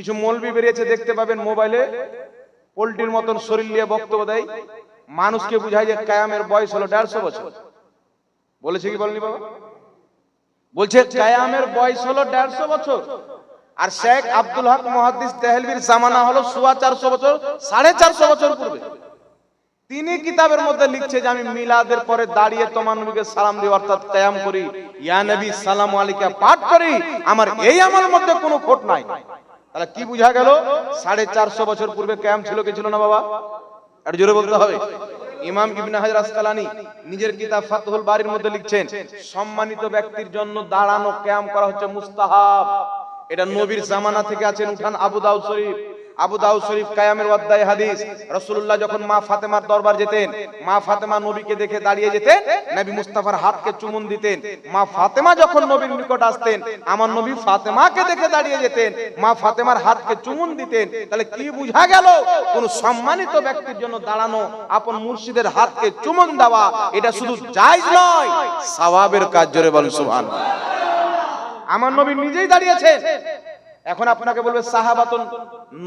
কিছু মলবি বেরিয়েছে, দেখতে পাবেন মোবাইলে। পোল্ট্রির মতন শরীর নিয়ে বক্তব্য দেয়। মানুষকে বুঝায় যে কায়ামের বয়স হলো দেড়শো বছর। বলেছে কি বলেনি বাবা? বলছে, কায়ামের বয়স হলো দেড়শো বছর। আর শেখ আব্দুল হক মহাদিস তেহলবির জামানা হলো সোয়া চারশো বছর, সাড়ে চারশো বছর পূর্বে। তিনি কিতাবের মধ্যে লিখছে যে, আমি মিলাদের পরে দাঁড়িয়ে তোমার নবীকে সালাম দিই অর্থাৎ কায়াম করি। ইয়া নবী, সালাম আলাইকা, পাঠ করি। আমার এই আমার মধ্যে কোনো খোট নাই। তাহলে কি বুঝা গেল? সাড়ে চারশো বছর পূর্বে ক্যাম্প ছিল, কি ছিল না বাবা? আর জোরে বলতে হবে। ইমাম ইবনে হাজার আসকালানি নিজের কিতাব ফাতহুল বাড়ির মধ্যে লিখছেন, সম্মানিত ব্যক্তির জন্য দাঁড়ানো ক্যাম্প করা হচ্ছে মুস্তাহাব। এটা নবীর জামানা থেকে আছেন উঠান আবু দাউদ শরীফ। আবু দাউদ শরীফ কায়ামের অধ্যায় হাদিস। রসুল্লাহ যখন মা ফাতেমার দরবার যেতেন, মা ফাতেমা নবীকে দেখে দাঁড়িয়ে যেতেন, নবী মুস্তাফার হাতকে চুমুন দিতেন। মা ফাতেমা যখন নবীর নিকট আসতেন, আমার নবী ফাতেমাকে দেখে দাঁড়িয়ে যেতেন, মা ফাতেমার হাতকে চুমুন দিতেন। তাহলে কি বুঝা গেল? কোন সম্মানিত ব্যক্তির জন্য দাঁড়ানো, আপন মুর্শিদের হাতকে চুমুন দেওয়া, এটা শুধু জায়েজ নয়, সওয়াবের কাজ, জোরে বলেন সুবহানাল্লাহ। আমার নবী নিজেই দাঁড়িয়েছেন। এখন আপনাকে বলবে, সাহাবাতুন,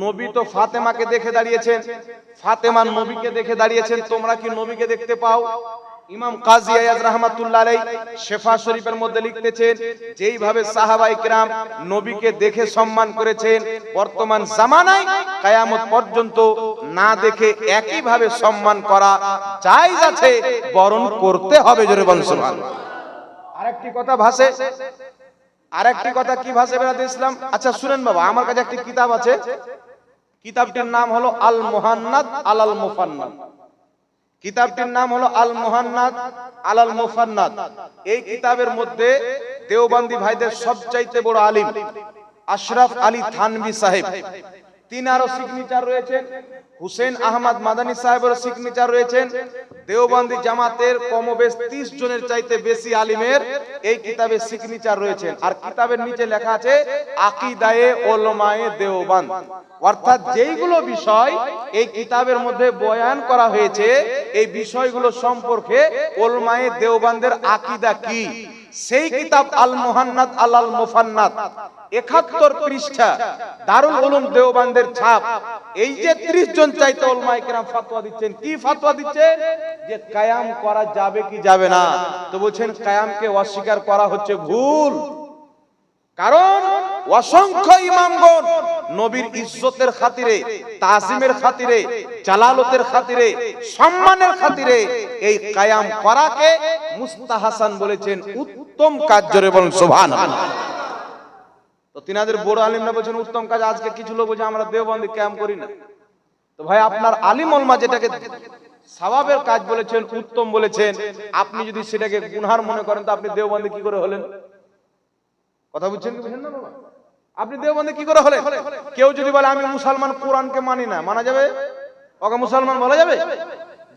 নবী তো ফাতেমাকে দেখে দাঁড়িয়েছেন। ফাতেমা নবীকে দেখে দাঁড়িয়েছেন, তোমরা কি নবীকে দেখতে পাও? ইমাম কাজী আয়াজ রাহমাতুল্লাহ আলাই শেফা শরীফের মধ্যে লিখতেছেন, যেইভাবে সাহাবাই কিরাম নবীকে দেখে সম্মান করেছেন, বর্তমান জামানায় কায়ামত পর্যন্ত না দেখে একই ভাবে সম্মান করা জায়েজ আছে, বরণ করতে হবে। জোরে সুবহানাল্লাহ। আরেকটি কথা ভাসে আরেকটি কথা কি ভাষা বেড়াতে ইসলাম আচ্ছা শুনেন বাবা, আমার কাছে একটি কিতাব আছে। কিতাবটির নাম হলো আল মোহান্নাদ আল আল মুফান্নাদ। কিতাবটির নাম হলো আল মোহান্নাদ আল আল মুফান্নাদ। এই কিতাবের মধ্যে দেওবান্দি ভাইদের সবচাইতে বড় আলিম আশরাফ আলী থানভি সাহেব। তিনারও সিগনেচার রয়েছেন। হুসেন আহমদ মাদানী সাহেবের সিগনেচার রয়েছেন। দেওবন্দি জামাতের কমবেশ ত্রিশ জনের চাইতে বেশি আলিমের এই কিতাবের সিগনেচার রয়েছেন। আর কিতাবের নিচে লেখা আছে, আকিদায়ে ওলমায়ে দেওবান অর্থাৎ যেইগুলো বিষয় এই কিতাবের মধ্যে বয়ান করা হয়েছে, এই বিষয়গুলো সম্পর্কে ওলমায়ে দেওবানদের আকিদা কি? সেই কিতাব আল মুহান্নাদ আলাল মুফান্নাদ একাত্তর পৃষ্ঠা, দারুল উলুম দেওবানদের ছাপ। এই যে ত্রিশ জন চাইতে ওলমায়ে কেরাম ফাতোয়া দিচ্ছেন, কি ফাতোয়া দিচ্ছেন যে কায়াম করা যাবে কি যাবে না। তো বলছেন, কায়ামকে অস্বীকার করা হচ্ছে ভুল। কারণ অসংখ্য ইমামগণ নবীর ইজ্জতের খাতিরে, তাজিমের খাতিরে, জালালতের খাতিরে, সম্মানের খাতিরে এই কায়াম করাকে মুস্তাহাসান বলেছেন উত্তম কাজ জোরে বলেন, সুবহানাল্লাহ। তো তিনাদের বড় আলিমরা বলছেন, উত্তম কাজ আজকে কিছু লোক বলছে, আমরা দেওবন্দি ক্যাম্প করি না। তো ভাই, আপনার আলিম ওলমা যেটাকে সওয়াবের কাজ বলেছেন, উত্তম বলেছেন, আপনি যদি সেটাকে গুনহার মনে করেন, তো আপনি দেওবন্দি কি করে হলেন? কথা বুঝছেন? আপনি দেওবন্দে কি করে হলেন? কেউ যদি বলে, আমি মুসলমান, কোরআনকে মানি না। মানা যাবে? ওকে মুসলমান বলা যাবে?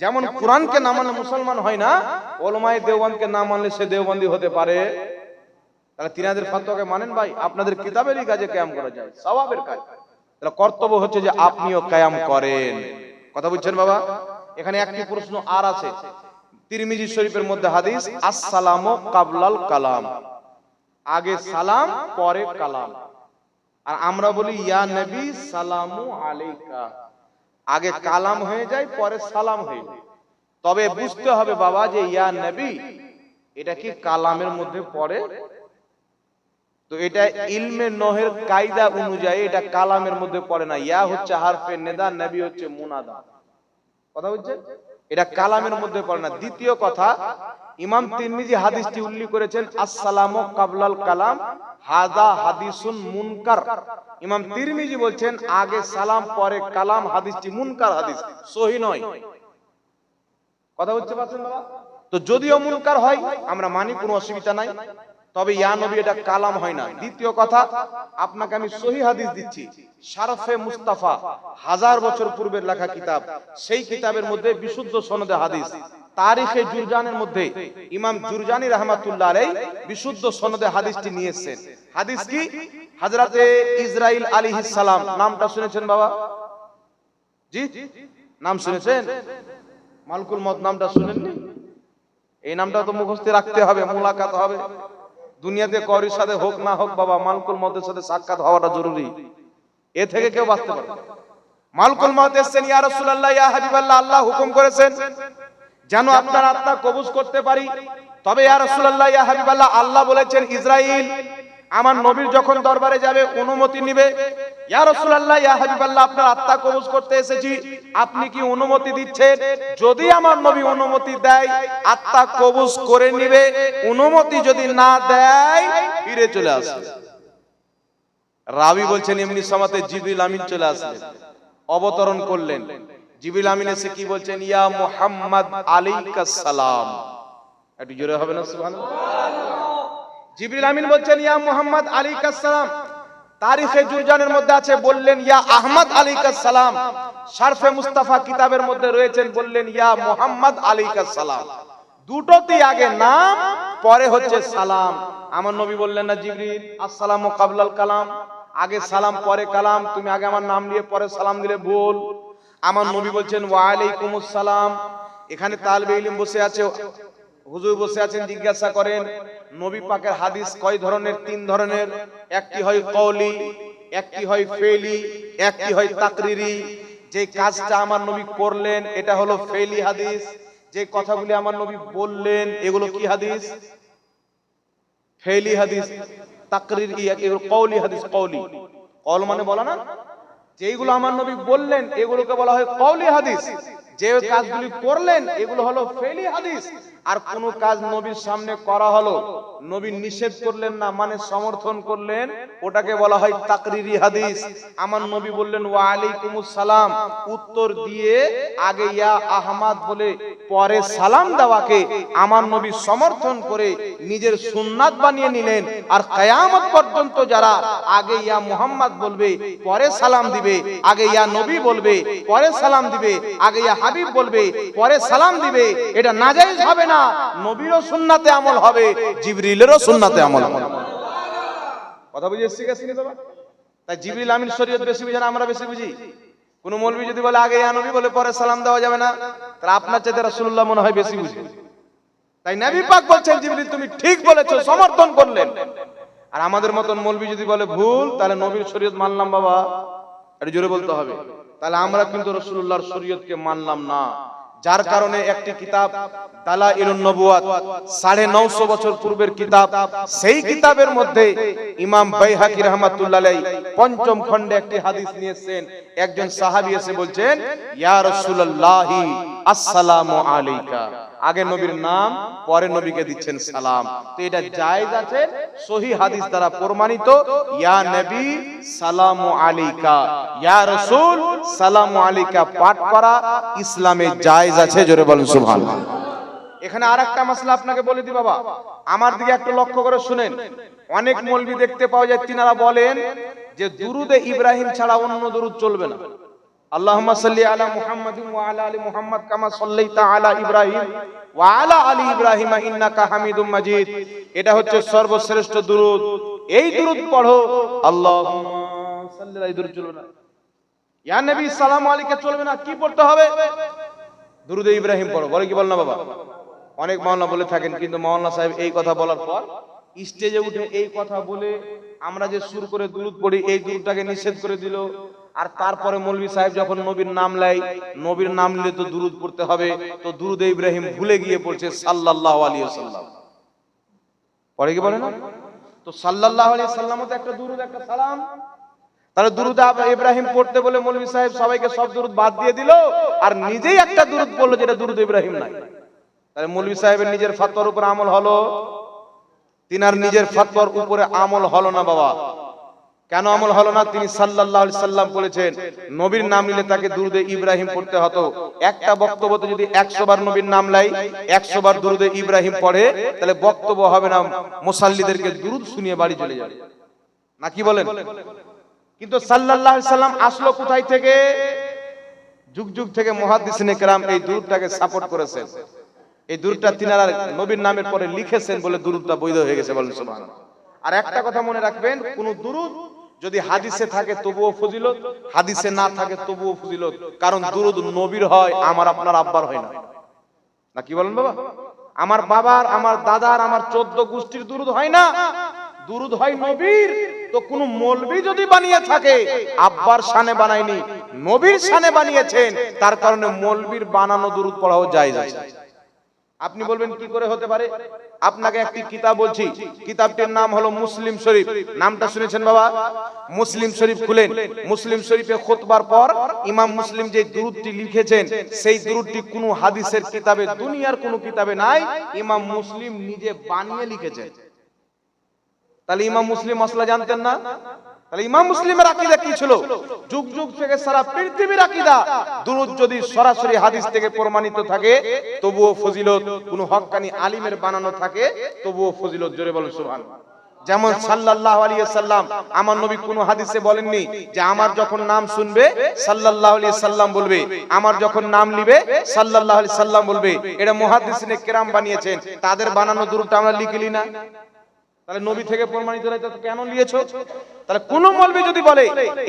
যেমন কোরআনকে না মানলে মুসলমান হয় না ওলমাই দেওবন্দকে না মানলে সে দেওবন্দি হতে পারে। তাহলে তিনাদের ফাতোয়াকে মানেন ভাই আপনাদের কিতাবেরই কাজে ক্যাম করা যায় সওয়াবের কাজ। তাহলে কর্তব্য হচ্ছে যে আপনিও কায়াম করেন। কথা বুঝছেন বাবা? এখানে একটি প্রশ্ন আর আছে। তিরমিজি শরীফের মধ্যে হাদিস আসসালামু কাবলাল কালাম। আগে সালাম পরে কালাম। আর আমরা বলি ইয়া নবী সালামু আলাইকা। আগে কালাম হয়ে যায় পরে সালাম হয়ে যায়। তবে বুঝতে হবে বাবা যে ইয়া নবী এটা কি কালামের মধ্যে পড়ে? তো এটা ইলমে নহের কায়দা অনুযায়ী এটা কালামের মধ্যে পড়ে না। ইয়া হচ্ছে হারফে নেদা নবী হচ্ছে মুনাদা। কথা বুঝছে এটা কালামের মধ্যে পড়ে না। দ্বিতীয় কথা, ইমাম তিরমিজি হাদিসটি উল্লেখ করেছেন, আসসালামু কাবলাল কালাম হাদা হাদিসুন মুনকার। ইমাম তিরমিজি বলছেন, আগে সালাম, পরে কালাম, হাদিসটি মুনকার হাদিস, সহি নয়। কথা পারছেন বাবা? তো যদিও মুনকার হয়, আমরা মানি কোনো অসুবিধা নাই। তবে ইয়া নবী এটা কালাম হয় না। দ্বিতীয় কথা আপনাকে আমি সহি হাদিস দিচ্ছি। শারফে মুস্তাফা হাজার বছর পূর্বের লেখা কিতাব। সেই কিতাবের মধ্যে বিশুদ্ধ সনদে হাদিস। তারিখে জুরজানের মধ্যে ইমাম জুরজানি রহমাতুল্লাহ আলাই বিশুদ্ধ সনদে হাদিসটি নিয়ে এসেছেন হাদিস কি? হাজরাতে ইসরাইল আলী সালাম। নামটা শুনেছেন বাবা? জি? নাম শুনেছেন? মালকুল মত নামটা শুনেননি? এই নামটা তো মুখস্থ রাখতে হবে মোলাকাত হবে। দুনিয়াতে করির সাথে হোক না হোক বাবা, মালকুল মতের সাথে সাক্ষাৎ হওয়াটা জরুরি এ থেকে কেউ বাঁচতে পারে। মালকুল মত এসছেন, ইয়া আল্লাহ হুকুম করেছেন, যেন আপনার আত্মা কবুজ করতে পারি তবে ইয়া হাবিবাল্লাহ, আল্লাহ বলেছেন ইসরাইল আমার নবীর যখন দরবারে যাবে, অনুমতি নিবে। আপনার আত্মা কবুজ করতে এসেছি। আপনি কি অনুমতি দিচ্ছেন? যদি আমার নবী অনুমতি দেয়, আত্মা কবুজ করে অনুমতি যদি না দেয়, ফিরে চলে আসবে। রাবি বলছেন, এমনি সমাতে জিবরিল আমিন চলে আসলেন অবতরণ করলেন। জিবরিল আমিন এসে কি বলছেন? ইয়া মুহাম্মদ আলাইকাস সালাম। একটু জোরে হবে না জিবরিল আমিন বলছেন, ইয়া মুহাম্মদ আলাইকাস সালাম। তারিখে জুরজানের মধ্যে আছে, বললেন, ইয়া আহমদ আলাইকাস সালাম। শারফে মুস্তাফা কিতাবের মধ্যে রয়েছেন, বললেন, ইয়া মুহাম্মদ আলাইকাস সালাম। দুটোতেই আগে নাম, পরে হচ্ছে সালাম। আমার নবী বললেন না, জিবরিল, আসসালামু কাবলাল কালাম। আগে সালাম, পরে কালাম। তুমি আগে আমার নাম নিয়ে, পরে সালাম দিলে বল আমার নবী বলছেন, ওয়ালাইকুমুস সালাম। এখানে তালবে ইলম বসে আছে হুজুর বসে আছেন, জিজ্ঞাসা করেন, নবী পাকের হাদিস কয় ধরনের? তিন ধরনের। একটি হয় কওলি, একটি হয় ফেলি, একটি হয় তাকরিরি। যে কাজটা আমার নবী করলেন, এটা হলো ফেলি হাদিস। যে কথাগুলি আমার নবী বললেন, এগুলো কি হাদিস? ফেলি হাদিস, তাকরির এগুলো কওলি হাদিস, কওলি। কল মানে বলা না? যেগুলো আমার নবী বললেন, এগুলোকে বলা হয় কওলি হাদিস। যে কাজগুলি করলেন, এগুলো হলো ফেলি হাদিস। আর কোন কাজ নবীর সামনে করা হলো, নবী নিষেধ করলেন না মানে সমর্থন করলেন, ওটাকে বলা হয় তাকরিরি হাদিস। আমার নবী বললেন ওয়া আলাইকুমুস সালাম। উত্তর দিয়ে আগে ইয়া আহমদ বলে, পরে সালাম দেওয়াকে আমার নবী সমর্থন করে নিজের সুন্নাত বানিয়ে নিলেন। আর কিয়ামত পর্যন্ত যারা আগে ইয়া মুহাম্মদ বলবে, পরে সালাম দিবে, আগে ইয়া নবী বলবে, পরে সালাম দিবে, আগে ইয়া হাবিব বলবে, পরে সালাম দিবে, এটা নাজায়েজ হবে না। নবীরও সুন্নাতে আমল হবে, জিবরিলেরও সুন্নাতে আমল হবে। কথা বুঝে এসছি গেছি তাই জিবরিল আমিন শরীয়ত বেশি বুঝে আমরা বেশি বুঝি। কোন মৌলবি যদি বলে, আগে নবী, বলে পরে সালাম দেওয়া যাবে না। তাহলে আপনার চাইতে রাসূলুল্লাহ মনে হয় বেশি বুঝে। তাই নবী পাক বলছেন, জিবরিল, তুমি ঠিক বলেছ, সমর্থন করলেন। আর আমাদের মতন মৌলবি যদি বলে ভুল, তাহলে নবীর শরীয়ত মানলাম বাবা। এটা জোরে বলতে হবে। তাহলে আমরা কিন্তু রসুল্লাহর শরীয়তকে মানলাম না। যার কারণে একটি কিতাব দালা ইলুন নবুয়াত, সাড়ে নশো বছর পূর্বের কিতাব, সেই কিতাবের মধ্যে ইমাম বাইহাকি রহমাতুল্লাহ পঞ্চম খণ্ডে একটি হাদিস নিয়েছেন। একজন সাহাবি এসে বলছেন, ইয়া রসুল্লাহি আসসালামু আলাইকা। আগে নবীর নাম পরে নবীকে দিচ্ছেন সালাম। তো এটা জায়েজ আছে সহি হাদিস দ্বারা প্রমাণিত ইয়া নবী সালামু আলাইকা। ইয়া রাসূল সালামু আলাইকা। পাঠ করা ইসলামে জায়েজ আছে জোরে বলেন সুবহানাল্লাহ। এখানে আরেকটা মাসলা আপনাকে বলে দি বাবা। আমার দিকে একটু লক্ষ্য করে শুনেন। অনেক মৌলবি দেখতে পাওয়া যায় তিনারা বলেন যে দুরুদে ইব্রাহিম ছাড়া অন্য দুরুদ চলবে না। আলা মুহাম্মাদিন ওয়া আলা আলি মুহাম্মাদ কামা সাল্লাইতা আলা ইব্রাহিম ওয়া আলা আলি ইব্রাহিম ইন্নাকা হামিদুম মাজিদ। এটা হচ্ছে সর্বশ্রেষ্ঠ দুরুদ। এই দুরুদ পড়ো। আল্লাহুম্মা সাল্লি আলা এই দুরুদ চলবে না। ইয়া নবী আলাইকা চলবে না। কি পড়তে হবে? দুরুদ ইব্রাহিম পড়ো। বলে কি বল না বাবা? অনেক মাওলানা বলে থাকেন, কিন্তু মাওলানা সাহেব এই কথা বলার পর স্টেজে উঠে এই কথা বলে আমরা যে সুর করে দুরুদ পড়ি, এই দুরুদটাকে নিষেধ করে দিল। আর তারপরে মৌলভী সাহেব যখন নবীর নাম লাই নবীর নাম নিলে তো দুরুদ পড়তে হবে। তো দুরুদে ইব্রাহিম ভুলে গিয়ে পড়ছে সাল্লাল্লাহু আলাইহি ওয়াসাল্লাম। পড়ে কি বলে না? তো সাল্লাল্লাহু আলাইহি সাল্লামও তো একটা দুরুদ, একটা সালাম। তাহলে দুরুদ ইব্রাহিম পড়তে বলে মৌলভী সাহেব সবাইকে সব দুরুদ বাদ দিয়ে দিল, আর নিজেই একটা দুরুদ পড়ল যেটা দুরুদ ইব্রাহিম নাই। তাহলে সাহেবের নিজের ফাতোয়ার উপর আমল হলো? তিনার নিজের ফাতোয়ার উপরে আমল হলো না বাবা? কেন আমল হলো না? তিনি আলাইহি সাল্লাম বলেছেন, নবীর নাম নিলে তাকে দুরুদে ইব্রাহিম পড়তে হতো। একটা বক্তব্যতে যদি 100 বার নবীর নাম লাই 100 বার দুরুদে ইব্রাহিম পড়ে, তাহলে বক্তব্য হবে না, মুসাল্লিদেরকে দুরুদ শুনিয়ে বাড়ি চলে যাবে। না কি বলেন? কিন্তু আলাইহি সাল্লাম আসলো কোথায় থেকে? যুগ যুগ থেকে মুহাদ্দিসিনে কেরাম এই দুরুদটাকে সাপোর্ট করেছেন। এই দুরুদটা তিনারা নবীর নামের পরে লিখেছেন বলে দুরুদটা বৈধ হয়ে গেছে বলেন আর একটা কথা মনে রাখবেন, কোন দুরুদ যদি হাদিসে থাকে তবুও ফজিলত হাদিসে না থাকে তবুও ফজিলত। কারণ দুরুদ নবীর হয় আমার আপনার আব্বার হয় না। না। কি বলেন বাবা? আমার বাবার আমার দাদার আমার চোদ্দ গোষ্ঠীর দুরুদ হয় না। দুরুদ হয় নবীর। তো কোন মৌলবি যদি বানিয়ে থাকে আব্বার শানে বানায়নি নবীর শানে বানিয়েছেন। তার কারণে মলবির বানানো দুরুদ পড়াও যায় যায়। আপনি বলবেন কি করে হতে পারে? আপনাকে একটি কিতাব বলছি। কিতাবটির নাম হলো মুসলিম শরীফ। নামটা শুনেছেন বাবা? মুসলিম শরীফ খুলেন। মুসলিম শরীফে খুতবার পর ইমাম মুসলিম যে দুরুদটি লিখেছেন, সেই দুরুদটি কোনো হাদিসের কিতাবে, দুনিয়ার কোনো কিতাবে নাই। ইমাম মুসলিম নিজে বানিয়ে লিখেছেন। তাহলে ইমাম মুসলিম মশলা জানতেন না? যেমন সাল্লাম আমার নবী কোন হাদিসে বলেননি যে আমার যখন নাম শুনবে আলাইহি সাল্লাম বলবে। আমার যখন নাম লিবে সাল্লাল্লাহু আলাইহি সাল্লাম বলবে। এটা মুহাদ্দিসিনে কেরাম বানিয়েছেন। তাদের বানানো দুরুদটা আমরা লিখলি না। তাহলে নবী থেকে প্রমাণিত তো কেন নিয়েছো? তাহলে কোন মৌলবি যদি বলে,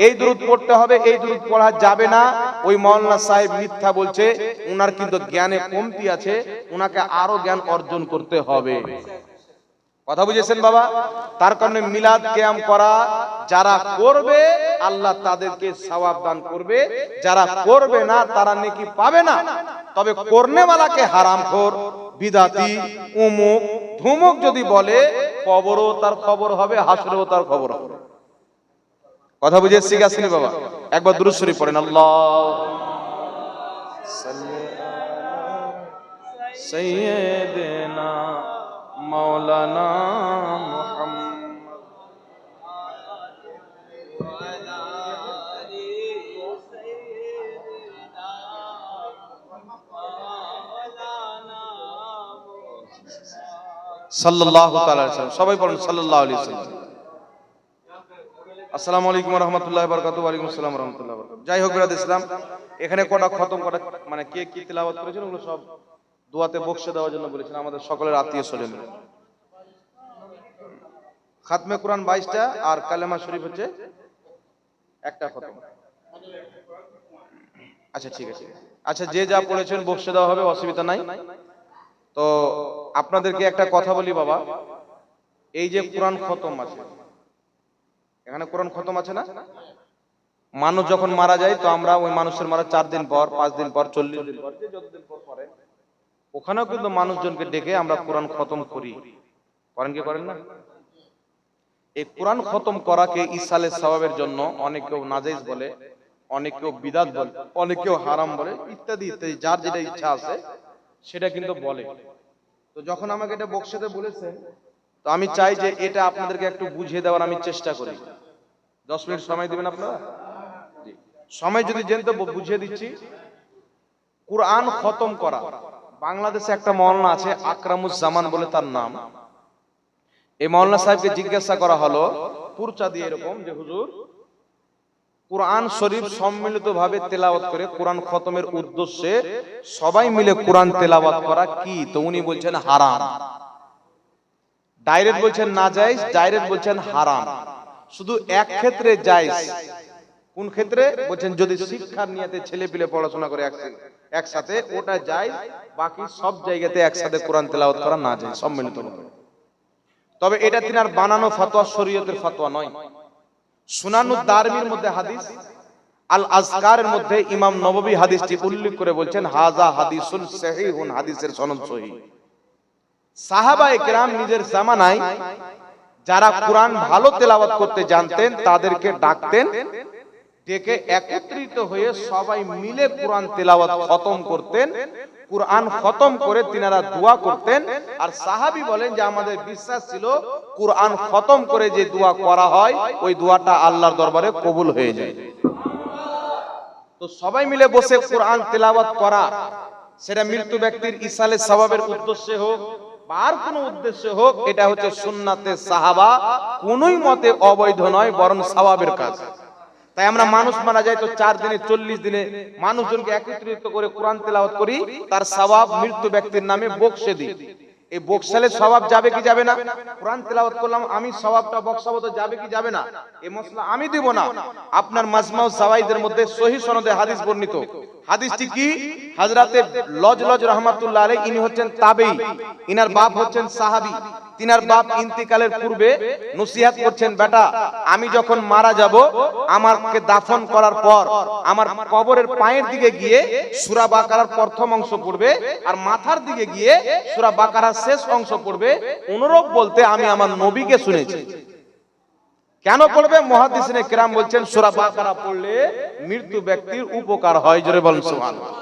এই দুরুদ পড়তে হবে, এই দুরুদ পড়া যাবে না, ওই মাওলানা সাহেব মিথ্যা বলছে, উনার কিন্তু জ্ঞানে কমতি আছে, উনাকে আরও জ্ঞান অর্জন করতে হবে। কথা বুঝেছেন বাবা? তার কারণে মিলাদ কেয়াম করা, যারা করবে, আল্লাহ তাদেরকে সওয়াব দান করবে, যারা করবে না, তারা নেকি পাবে না। তবে করনেওয়ালাকে হারামখোর, বিদাতি, উমুক, ধুমুক যদি বলে কবরও তার খবর হবে, হাসরেও তার খবর হবে। কথা বুঝে শিখাসিনি বাবা? একবার দুরুশ্বরী পড়েন, আল্লাহ সৈয়দনা মৌলানা তাআলা আলাইহি সবাই বলেন সাল্লাল্লাহু আলাইহি ওয়াসাল্লাম। আসসালামু আলাইকুম রহমতুল্লাহ বারকাতু ওয়ালাইকুম আসসালাম রহমতুল্লাহ বারকাতু যাই হোক, বিরাদ ইসলাম, এখানে কটা খতম, কটা মানে কে কি তেলাওয়াত করেছেন ওগুলো সব দোয়াতে বক্সে দেওয়ার জন্য বলেছেন। আমাদের সকলের আত্মীয় স্বজন। খাতমে কোরআন বাইশটা আর কালেমা শরীফ হচ্ছে একটা খতম। আচ্ছা ঠিক আছে। আচ্ছা যে যা পড়েছেন বক্সে দেওয়া হবে, অসুবিধা নাই। তো আপনাদেরকে একটা কথা বলি বাবা। এই যে কোরআন খতম আছে, এখানে কোরআন খতম আছে না? মানুষ যখন মারা যায়, তো আমরা ওই মানুষের মারা চার দিন পর, পাঁচ দিন পর, চল্লিশ দিন পর যতদিন পর পরে ওখানেও কিন্তু মানুষজনকে ডেকে আমরা কোরআন খতম করি। করেন কি করেন না? এই কোরআন খতম করাকে ইসালের স্বভাবের জন্য অনেক কেউ নাজাইজ বলে, অনেক কেউ বিদাত বলে, অনেক কেউ হারাম বলে, ইত্যাদি ইত্যাদি, যার যেটা ইচ্ছা আছে সেটা কিন্তু বলে। তো যখন আমাকে এটা বক্সাতে বলেছেন তো আমি চাই যে এটা আপনাদেরকে একটু বুঝিয়ে দেওয়ার আমি চেষ্টা করি। দশ মিনিট সময় দিবেন আপনারা? সময় যদি জেন তো বুঝিয়ে দিচ্ছি। কোরআন খতম করা। বাংলাদেশে একটা মৌলানা আছে আকরামুজ্জামান বলে তার নাম। এই মৌলানা সাহেবকে জিজ্ঞাসা করা হলো পুরচা দিয়ে এরকম যে হুজুর কোরআন শরীফ সম্মিলিত ভাবে তেলাওয়াত করে কোরআন খতমের উদ্দেশ্যে সবাই মিলে কোরআন তেলাওয়াত করা কি? তো উনি বলছেন হারাম। ডাইরেক্ট বলছেন না জায়েজ ডাইরেক্ট বলছেন হারাম। শুধু এক ক্ষেত্রে জায়েজ কোন ক্ষেত্রে? বলছেন যদি শিক্ষার নিয়তে ছেলে পিলে পড়াশোনা করে একসাথে একসাথে ওটা যায় বাকি সব জায়গাতে একসাথে কোরআন তেলাওয়াত করা না যায় সম্মিলিত তবে এটা তিনার বানানো ফতোয়া শরীয়তের ফতোয়া নয়। সুনানু দারমির মধ্যে হাদিস আল আজকারের মধ্যে ইমাম নববী হাদিসটি উল্লেখ করে বলছেন হাজা হাদিসুল সহিহুন হাদিসের সনদ সহি সাহাবা একরাম নিজের জামানায় যারা কোরআন ভালো তেলাওয়াত করতে জানতেন, তাদেরকে ডাকতেন ডেকে একত্রিত হয়ে সবাই মিলে কোরআন তেলাওয়াত খতম করতেন, কোরআন খতম করে তিনারা দোয়া করতেন। আর সাহাবী বলেন যে, আমাদের বিশ্বাস ছিল কোরআন খতম করে যে দোয়া করা হয়, ওই দোয়াটা আল্লাহর দরবারে কবুল হয়ে যায়। তো সবাই মিলে বসে কোরআন তেলাওয়াত করা, সেটা মৃত্যু ব্যক্তির ইসালে স্বভাবের উদ্দেশ্যে হোক আর কোনো উদ্দেশ্যে হোক, এটা হচ্ছে সুন্নাতে সাহাবা, কোনোই মতে অবৈধ নয়, বরং স্বভাবের কাজ। তাই আমরা মানুষ মারা যায় তো চার দিনে চল্লিশ দিনে। মানুষজনকে একত্রিত করে কোরআন তেলাওয়াত করি তার স্বভাব মৃত্যু ব্যক্তির নামে বকশে দিই। এই বক্সালের স্বভাব যাবে কি যাবে না? কোরআন তেলাওয়াত করলাম আমি স্বভাবটা বক্সাবত যাবে কি যাবে না? এই মশলা আমি দিব না। আপনার মাজমাউ সাওয়াইদের মধ্যে সহি সনদে হাদিস বর্ণিত। হাদিসটি কি? হাজরাতে লজ লজ রহমাতুল্লাহ আলাইহি ইনি হচ্ছেন তাবেই। ইনার বাপ হচ্ছেন সাহাবী। তিনার বাপ ইন্তিকালের পূর্বে নসিহাত করছেন, বেটা, আমি যখন মারা যাব, আমাকে দাফন করার পর আমার কবরের পায়ের দিকে গিয়ে সূরা বাকারার প্রথম অংশ পড়বে আর মাথার দিকে গিয়ে সূরা বাকারার শেষ অংশ পড়বে। অনুরূপ বলতে আমি আমার নবীকে শুনেছি। কেন পড়বে মহাদিসিনে কেরাম বলছেন, সূরা বাকারা পড়লে মৃত্যু ব্যক্তির উপকার হয়। জোরে বলেন, সুবহানাল্লাহ।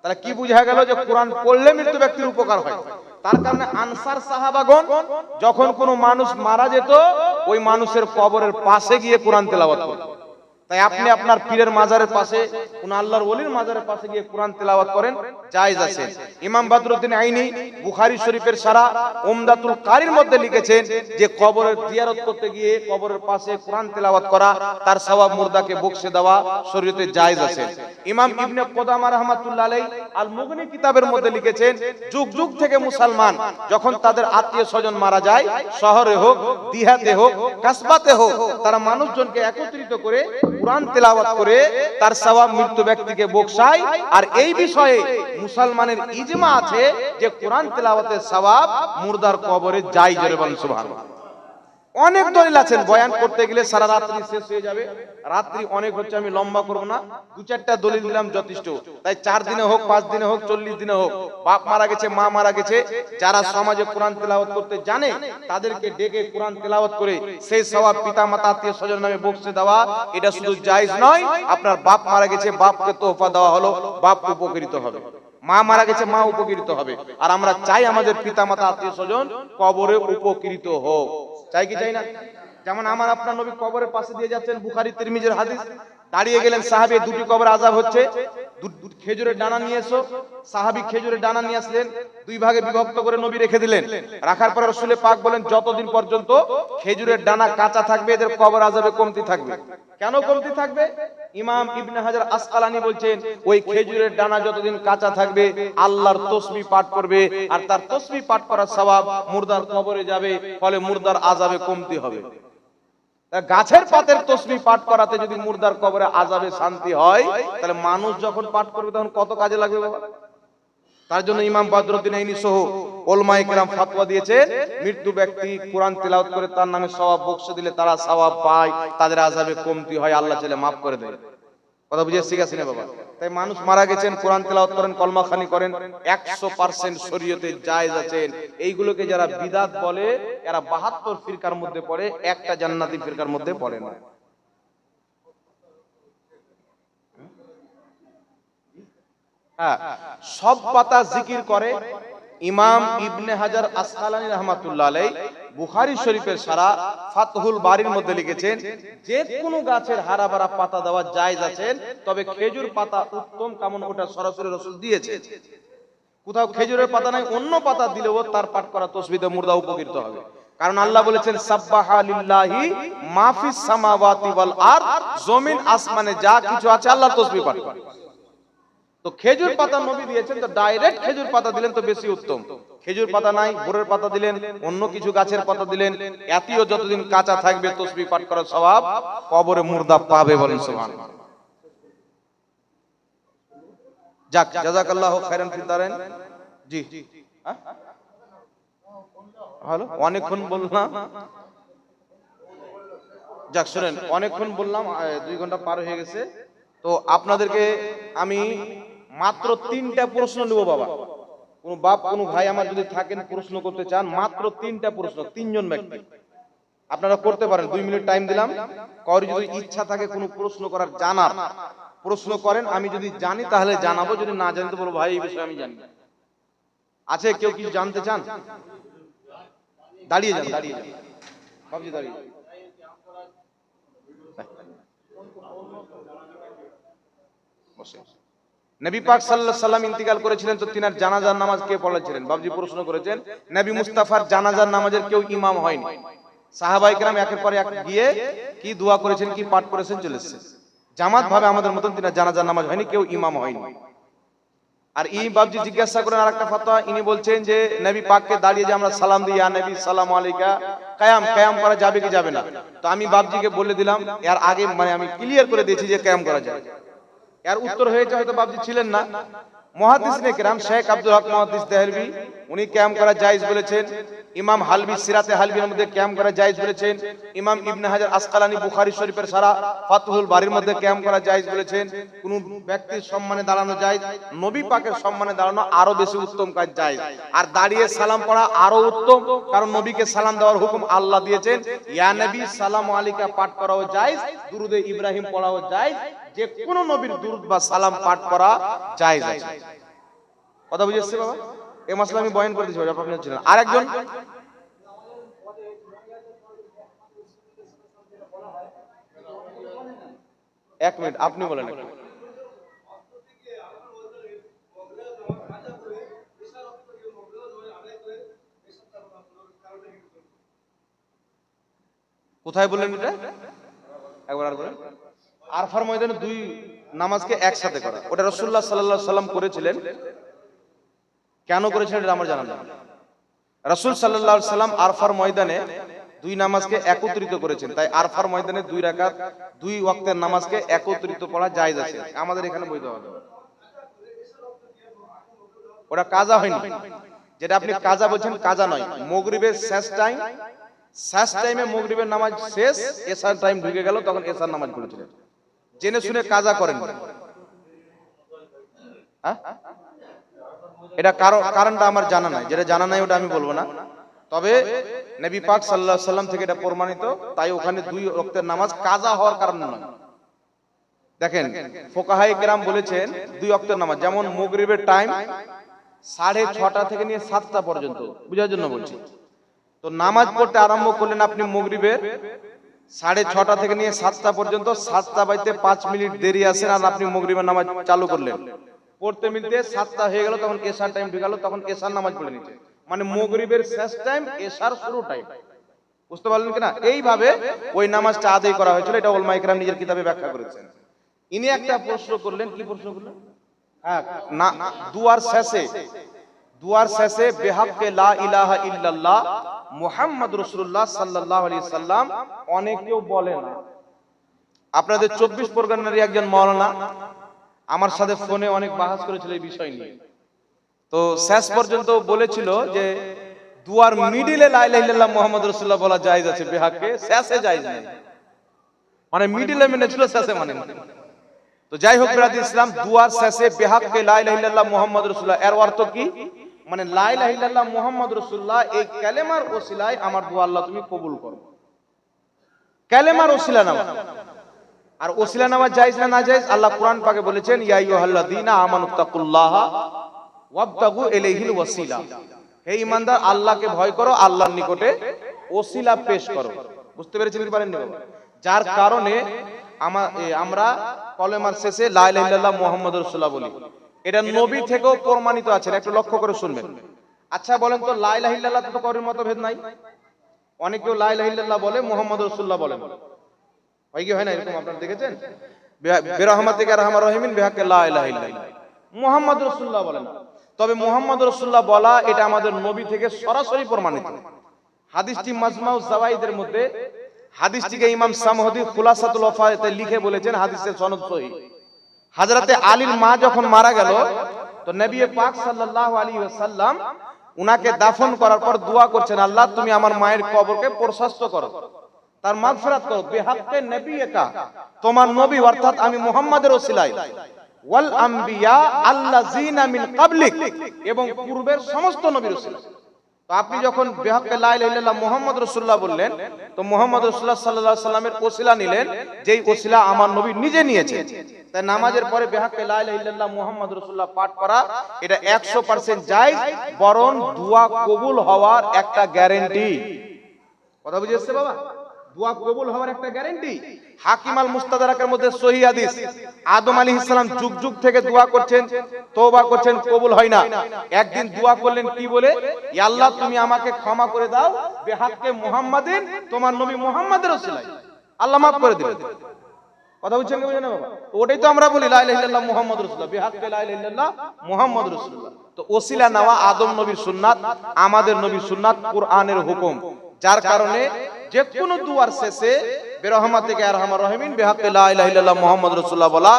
তাহলে কি বুঝা গেল যে কোরআন পড়লে মৃত্যু ব্যক্তির উপকার হয়? তার কারণে আনসার সাহাবাগণ, যখন কোনো মানুষ মারা যেত, ওই মানুষের কবরের পাশে গিয়ে কোরআন তেলাওয়াত করত। তাই আপনি আপনার পীরের মাজারের পাশে কোন আল্লাহর ওলির মাজারের পাশে গিয়ে কোরআন তেলাওয়াত করেন, জায়েজ আছে। ইমাম বদরুদ্দিন আইনি, বুখারী শরীফের সারা উমদাতুল কারির মধ্যে লিখেছেন যে কবরের জিয়ারত করতে গিয়ে কবরের পাশে কোরআন তেলাওয়াত করা, তার সওয়াব মুর্দাকে বকশে দেওয়া শরীয়তে জায়েজ আছে। ইমাম ইবনে কোদামা রাহমাতুল্লাহ আলাইহি আল মুগনি কিতাবের মধ্যে লিখেছেন, যুগ যুগ থেকে মুসলমান, যখন তাদের আত্মীয় স্বজন মারা যায়, শহরে হোক, দিহাতে হোক, কাসবাতে হোক, তারা মানুষজনকে একত্রিত করে কোরআন তেলাওয়াত করে তার সবাব মৃত্যু ব্যক্তিকে বকশায়। আর এই বিষয়ে মুসলমানের ইজমা আছে যে কোরআন তেলাওয়াতের সবাব মুর্দার কবরে যাই জোরে সুবহানাল্লাহ। অনেক দলিল আছেন। বয়ান করতে গেলে সারা রাত্রি শেষ হয়ে যাবে। রাত্রি অনেক হচ্ছে আমি লম্বা করব না। দু চারটা দলিল দিলাম যথেষ্ট। তাই চার দিনে হোক পাঁচ দিনে হোক চল্লিশ দিনে হোক বাপ মারা গেছে মা মারা গেছে যারা সমাজে কোরআন তেলাওয়াত করতে জানে তাদেরকে ডেকে কোরআন তেলাওয়াত করে সেই সওয়াব পিতা মাতা আত্মীয় স্বজন নামে বকশে দেওয়া এটা শুধু জায়েজ নয় আপনার বাপ মারা গেছে বাপকে তোহফা দেওয়া হলো বাপ উপকৃত হবে। মা মারা গেছে, মা উপকৃত হবে। আর আমরা চাই আমাদের পিতা মাতা আত্মীয় স্বজন কবরে উপকৃত হোক। চাই কি চাই না? যেমন আমার আপনার নবী কবরের পাশে দিয়ে যাচ্ছেন বুখারি তিরমিজের হাদিস। দাঁড়িয়ে গেলেন সাহাবী, দুটি কবর আজাব হচ্ছে। খেজুরের ডানা নিয়ে এসো। সাহাবী খেজুরের ডানা নিয়ে আসলেন, দুই ভাগে বিভক্ত করে নবী রেখে দিলেন। রাখার পর রসুলে পাক বলেন, যতদিন পর্যন্ত খেজুরের ডানা কাঁচা থাকবে, এদের কবর আজাবে কমতি থাকবে। কেন কমতি থাকবে? ইমাম ইবনে হাজার আসকালানি বলছেন, ওই খেজুরের ডানা যতদিন কাঁচা থাকবে, আল্লাহর তসমি পাঠ করবে, আর তার তসমি পাঠ করার স্বভাব মুর্দার কবরে যাবে, ফলে মুর্দার আজাবে কমতি হবে। গাছের পাতের তসবি পাঠ করাতে যদি মুর্দার কবরে আজাবে শান্তি হয়, তাহলে মানুষ যখন পাঠ করবে তখন কত কাজে লাগবে তার জন্য ইমাম বদরুদ্দিন আইনি সহ ওলমায়ে কেরাম ফাতোয়া দিয়েছে, মৃত্যু ব্যক্তি কোরআন তেলাওয়াত করে তার নামে সওয়াব বক্সে দিলে তারা সওয়াব পায়, তাদের আজাবে কমতি হয়, আল্লাহ চাইলে মাফ করে দেয়। কথা বুঝে শিখাছি না বাবা। তাই মানুষ মারা গেছেন, কোরআন তেলাওয়াত করেন কলমা খানি করেন 100% শরীয়তে জায়েজ আছেন। এইগুলোকে যারা বিদাত বলে, এরা 72 ফিরকার মধ্যে পড়ে, একটা জান্নাতি ফিরকার মধ্যে পড়ে না। হ্যাঁ সব পাতা জিকির করে, ইমাম ইবনে হাজার আসকালানি রহমাতুল্লাহ আলাই বুখারী শরীফের সারা ফাতহুল বাড়ির মধ্যে লিখেছেন, যে কোনো গাছের হারা বারা পাতা দেওয়া জায়েজ আছেন তবে খেজুর পাতা উত্তম কামন ওটা সরাসরি রসুল দিয়েছে কোথাও খেজুরের পাতা নাই, অন্য পাতা দিলেও তার পাঠ করা তসবিদে মুর্দা উপকৃত হবে। কারণ আল্লাহ বলেছেন, সাব্বাহা মাফিস সামাওয়াতি ওয়াল আরদ, জমিন, আসমানে যা কিছু আছে আল্লাহর তসবিহ পাঠ করে। তো খেজুর পাতা নবী দিয়েছেন তো ডাইরেক্ট খেজুর পাতা দিলেন তো বেশি উত্তম। খেজুর পাতা নাই বোরের পাতা দিলেন অন্য কিছু গাছের পাতা দিলেন এতিও যতদিন কাঁচা থাকবে তসবি পাঠ করার স্বভাব কবরে মুর্দা পাবে বলেন সুবহান যাক জাযাকাল্লাহু খাইরান ফিদ দারাইন জি। হ্যাঁ? হ্যালো অনেকক্ষণ বললাম। যাক শুনেন অনেকক্ষণ বললাম দুই ঘণ্টা পার হয়ে গেছে। তো আপনাদেরকে আমি মাত্র তিনটা প্রশ্ন নেব বাবা। কোন বাপ, কোন ভাই আমার যদি থাকেন, প্রশ্ন করতে চান, মাত্র তিনটা প্রশ্ন, তিনজন ব্যক্তি। আপনারা করতে পারেন, দুই মিনিট টাইম দিলাম। কারোর যদি ইচ্ছা থাকে কোনো প্রশ্ন করার, জানার। প্রশ্ন করেন, আমি যদি জানি তাহলে জানাব, যদি না জানতে বলব ভাই, এই বিষয়ে আমি জানি আছে কেউ কিছু জানতে চান? দাঁড়িয়ে যান দাঁড়িয়ে যান। বাবজি, দাঁড়িয়ে যান। বসে। নবী পাক সাল্লাহ সাল্লাম ইন্তিকাল করেছিলেন তো তিনার জানাজার নামাজ কে পড়াচ্ছিলেন? বাবজি প্রশ্ন করেছেন, নবী মুস্তাফার জানাজার নামাজের কেউ ইমাম হয়নি। সাহাবাই কেরাম একের পর এক গিয়ে কি দোয়া করেছেন, কি পাঠ করেছেন চলেছে জামাত ভাবে আমাদের মতন তিনার জানাজার নামাজ হয়নি, কেউ ইমাম হয়নি। আর ই বাবজি জিজ্ঞাসা করেন আর একটা ফাতোয়া, ইনি বলছেন যে, নবী পাককে দাঁড়িয়ে যে আমরা সালাম দিই, ইয়া নবী, সালাম আলাইকা। কায়াম কায়াম করা যাবে কি যাবে না। তো আমি বাবজিকে বলে দিলাম, এর আগে মানে আমি ক্লিয়ার করে দিয়েছি যে কায়াম করা যায় এর উত্তর হয়েছে হয়তো বাবজি ছিলেন না। শেখ আব্দুল উনি ক্যাম্প বলেছেন। ইমাম হালবি সিরাতে হালবির মধ্যে ক্যাম্প বলেছেন। ইমাম ইবনে হাজার শরীফের সারা বাড়ির মধ্যে ক্যাম্প বলেছেন। কোন ব্যক্তির সম্মানে দাঁড়ানো নবী পাকের সম্মানে দাঁড়ানো আরও বেশি উত্তম কাজ জায়েজ। আর দাঁড়িয়ে সালাম পড়া আরও উত্তম, কারণ নবীকে সালাম দেওয়ার হুকুম আল্লাহ দিয়েছেন। ইয়া নবী, সালাম আলাইকা পাঠ করাও জায়েজ, দুরুদে ইব্রাহিম পড়াও জায়েজ। যে কোন নবীর দুরুদ বা সালাম পাঠ করা জায়েজ আছে। কথা বুঝে এসছে বাবা? এই মশলা আমি বয়ান করে দিচ্ছি আপনি ছিলেন আরেকজন? এক মিনিট, আপনি বলেন। কোথায় বললেন এটা? একবার আর বলেন। আরফার ময়দানে দুই নামাজকে একসাথে করা। ওটা রসুল্লাহ সাল্লাহ সাল্লাম করেছিলেন। কেন করেছিলেন এটা আমার জানা নেই। রসুল সাল্লাহ সাল্লাম আরফার ময়দানে দুই নামাজকে একত্রিত করেছেন। তাই আরফার ময়দানে দুই রাকাত, দুই ওয়াক্তের নামাজকে একত্রিত পড়া যায় আছে। আমাদের এখানে বৈধ হবে। ওটা কাজা হয়নি। যেটা আপনি কাজা বলছেন কাজা নয়। মগরিবের শেষ টাইম শেষ টাইমে মগরিবের নামাজ শেষ এসার টাইম ঢুকে গেল, তখন এসার নামাজ পড়েছিলেন। জেনে শুনে কাজা করেন হ্যাঁ? এটা কারণ কারণটা আমার জানা নাই। যেটা জানা নাই ওটা আমি বলব না। তবে নবী পাক সাল্লাহ সাল্লাম থেকে এটা প্রমাণিত, তাই ওখানে দুই রক্তের নামাজ কাজা হওয়ার কারণ নয়। দেখেন ফোকাহাই গ্রাম বলেছেন দুই অক্টের নামাজ, যেমন মুগরিবের টাইম সাড়ে ছটা থেকে নিয়ে সাতটা পর্যন্ত। বুঝার জন্য বলছি। তো নামাজ পড়তে আরম্ভ করলেন আপনি মুগরিবের সাড়ে ছটা থেকে নিয়ে সাতটা পর্যন্ত, সাতটা বাইতে পাঁচ মিনিট দেরি আসেন আর আপনি মুগরিবের নামাজ চালু করলেন। পড়তে মিলতে সাতটা হয়ে গেল, তখন এশার টাইম ঢুকালো, তখন এশার নামাজ পড়ে নিচ্ছে মানে মুগরিবের শেষ টাইম এশার শুরু টাইম বুঝতে পারলেন কিনা? এইভাবে ওই নামাজটা আদায় করা হয়েছিল, এটা ওলমা ইকরাম নিজের কিতাবে ব্যাখ্যা করেছেন। ইনি একটা প্রশ্ন করলেন, কি প্রশ্ন করলেন? হ্যাঁ না, দুয়ার শেষে দুয়ার শেষে বেহাক্কে লা ইলাহা ইল্লাল্লাহ মুহাম্মদ রাসূলুল্লাহ সাল্লাল্লাহু আলাইহি সাল্লাম অনেকেও বলে না আপনাদের চব্বিশ পরগনারই একজন মাওলানা আমার সাথে ফোনে অনেক বাহাস করেছিল এই বিষয় নিয়ে। তো শেষ পর্যন্ত বলেছিল যে, দুয়ার মিডিলে লা ইলাহা ইল্লাল্লাহ মুহাম্মদ রাসূলুল্লাহ বলা জায়েজ আছে বেহাক্কে, শেষে জায়েজ নেই। মানে মিডিলে মেনেছিল শেষে মানে। তো যাই হোক বিরাদ ইসলাম, দুয়ার শেষে বেহাক্কে লা ইলাহা ইল্লাল্লাহ মুহাম্মদ রাসূলুল্লাহ, এর অর্থ কি? মানে লাই ইলাহা ইল্লাল্লাহ মুহাম্মদ রাসূলুল্লাহ, এই কালেমার ওসিলায় আমার দোয়া আল্লাহ তুমি কবুল করো। কালেমার ওসিলা নামা আর ওসিলা নামা জায়েজ না না জায়েজ, আল্লাহ কোরআন পাকে বলেছেন, ইয়া আইয়ুহাল্লাযীনা আমানুত্তাকুল্লাহ ওয়াবতাগু ইলাইহিল ওয়াসিলা। হে ঈমানদার, আল্লাহকে ভয় করো, আল্লাহর নিকটে ওসিলা পেশ করো। বুঝতে পেরেছেন কি পারেননি বাবা? যার কারণে আমরা কলেমার শেষে লা ইলাহা ইল্লাল্লাহ মুহাম্মাদুর রাসূলুল্লাহ বলি। এটা নবী থেকেও প্রমাণিত আছে একটু লক্ষ্য করে শুনবেন। আচ্ছা বলেন তো, লা ইলাহা ইল্লাল্লাহ তো কারোর মতভেদ নাই? অনেকেও লা ইলাহা ইল্লাল্লাহ বলে মুহাম্মাদুর রাসূলুল্লাহ বলেন। হয় কি হয় না, এরকম আপনারা দেখেছেন? বেরহমাত থেকে রহমান রহিমিন বিহাকে মুহাম্মদ বলেন। তবে মুহাম্মদ রাসূলুল্লাহ বলা, এটা আমাদের নবী থেকে সরাসরি প্রমাণিত। হাদিসটি মাজমাউ জাওয়াইদের মধ্যে, হাদিসটিকে ইমাম সামহদি খুলাসাতুল ওয়াফাতে লিখে বলেছেন, হাদিসের সনদ সহিহ হযরতে আলীর মা যখন মারা গেল তো নবী পাক সাল্লাল্লাহু আলাইহি ওয়াসাল্লাম উনাকে দাফন করার পর দোয়া করছেন আল্লাহ তুমি আমার মায়ের কবরকে প্রশস্ত করো। তার মাগফিরাত করো। বিহাক্কে নবিয়কা তোমার নবী অর্থাৎ আমি মুহাম্মাদের ওসিলায় ওয়াল আম্বিয়া আল্লাযিনা মিন ক্বাবলিক। এবং পূর্বের সমস্ত নবীর ওসিলায় তো আপনি যখন বিহাক্কে লা মোহাম্মদ রসুল্লাহ বললেন, তো মোহাম্মদ রসুল্লাহ সাল্লাহ সাল্লামের ওসিলা নিলেন, যেই ওসিলা আমার নবী নিজে নিয়েছে তাই নামাজের পরে বেহাকে লাইলা মোহাম্মদ রসুল্লাহ পাঠ করা, এটা একশো পার্সেন্ট যাই বরং দোয়া কবুল হওয়ার একটা গ্যারেন্টি কথা বুঝে এসছে বাবা? দোয়া কবুল হওয়ার একটা গ্যারান্টি হাকিম আল মুস্তাদরাকের মধ্যে সহি হাদিস। আদম আলাইহিস সালাম যুগ যুগ থেকে দোয়া করছেন, তওবা করছেন, কবুল হয় না। একদিন দোয়া করলেন কি বলে? আল্লাহ, তুমি আমাকে ক্ষমা করে দাও, বেহাক্কে মুহাম্মাদিন, তোমার নবী মুহাম্মাদের ওসিলায়। আল্লাহ মাফ করে দিলেন। কথা বুঝছেন কি বুঝছেন না বাবা? ওটাই তো আমরা বলি, লা ইলাহা ইল্লাল্লাহ মুহাম্মদ রাসূলুল্লাহ। বিহাক্কে ইলাহা ইল্লাল্লাহ মুহাম্মদ রাসূলুল্লাহ। তো ওসিলা নেওয়া আদম নবীর সুন্নাত, আমাদের নবীর সুন্নাত, কোরআনের হুকুম। যার কারণে যে কোনো দুয়ার শেষে বেরহমা থেকে আর রহমিন বিহাক্কে লা ইলাহা ইল্লাল্লাহ মুহাম্মদ বলা,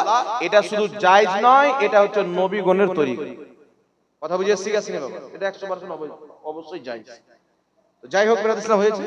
এটা শুধু জায়েজ নয়, এটা হচ্ছে নবীগণের তরিকা। কথা বুঝে গেছি বাবা? এটা একশো পার্সেন্ট অবশ্যই জায়েজ। যাই হোক ইসলাম হয়েছে।